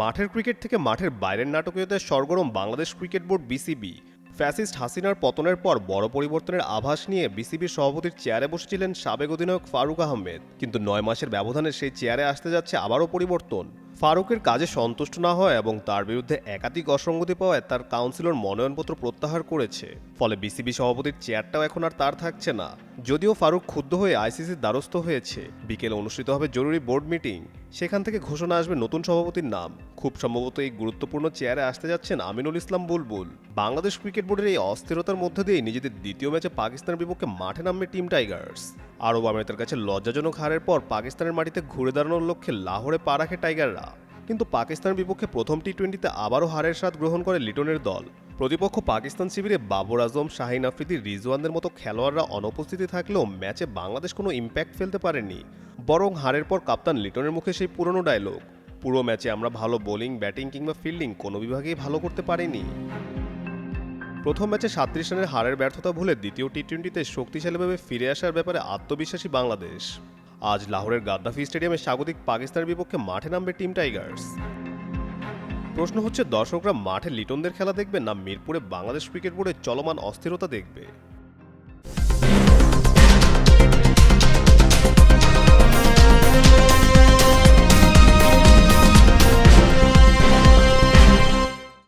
মাঠের ক্রিকেট থেকে মাঠের বাইরের নাটকীয়তায় সরগরম Bangladesh cricket board BCB fascist হাসিনার পতনের পর বড় পরিবর্তনের আভাস নিয়ে বিসিবির সভাপতির চেয়ারে বসেছিলেন সাবেক অধিনায়ক ফারুক আহমেদ। কিন্তু নয় মাসের ব্যবধানে সেই চেয়ারে আসতে যাচ্ছে আবারও পরিবর্তন। ফারুকের কাজে সন্তুষ্ট না হয় এবং তার বিরুদ্ধে একাধিক অসঙ্গতি পাওয়ায় তার কাউন্সিলর মনোনয়নপত্র প্রত্যাহার করেছে। ফলে বিসিবি সভাপতির চেয়ারটাও এখন আর তার থাকছে না। যদিও ফারুক ক্ষুব্ধ হয়ে আইসিসির দ্বারস্থ হয়েছে। বিকেলে অনুষ্ঠিত হবে জরুরি বোর্ড মিটিং। সেখান থেকে ঘোষণা আসবে নতুন সভাপতির নাম। খুব সম্ভবত এই গুরুত্বপূর্ণ চেয়ারে আসতে যাচ্ছেন আমিনুল ইসলাম বুলবুল। বাংলাদেশ ক্রিকেট বোর্ডের এই অস্থিরতার মধ্যে দিয়ে নিজেদের দ্বিতীয় ম্যাচে পাকিস্তানের বিপক্ষে মাঠে নামবে টিম টাইগার্স। আরব আমিরাতের কাছে লজ্জাজনক হারের পর পাকিস্তানের মাটিতে ঘুরে দাঁড়ানোর লক্ষ্যে লাহোরে পা রাখে টাইগাররা। কিন্তু পাকিস্তানের বিপক্ষে প্রথম টি টোয়েন্টিতে আবারও হারের স্বাদ গ্রহণ করে লিটনের দল। প্রতিপক্ষ পাকিস্তান শিবিরে বাবর আজম, শাহিন আফ্রিদি, রিজওয়ানদের মতো খেলোয়াড়রা অনুপস্থিতি থাকলেও ম্যাচে বাংলাদেশ কোনো ইম্প্যাক্ট ফেলতে পারেনি। বরং হারের পর কাপ্তান লিটনের মুখে সেই পুরনো ডায়লগ পুরো ম্যাচে আমরা ভালো বোলিং ব্যাটিং কিংবা ফিল্ডিং কোনো বিভাগেই ভালো করতে পারিনি। প্রথম ম্যাচে সাত্রিশ রানের হারের ব্যর্থতা ভুলে দ্বিতীয় টি টোয়েন্টিতে শক্তিশালীভাবে ফিরে আসার ব্যাপারে আত্মবিশ্বাসী বাংলাদেশ। আজ লাহোরের গাদ্দাফি স্টেডিয়ামে স্বাগতিক পাকিস্তানের বিপক্ষে মাঠে নামবে টিম টাইগার্স। প্রশ্ন হচ্ছে, দর্শকরা মাঠে লিটনদের খেলা দেখবে না মিরপুরে বাংলাদেশ ক্রিকেট বোর্ডের চলমান অস্থিরতা দেখবে?